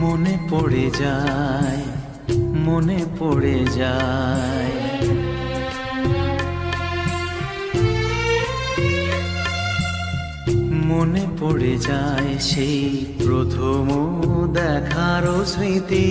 মনে পড়ে যায় মনে পড়ে যায়। মনে পড়ে যায় সেই প্রথম দেখারও স্মৃতি।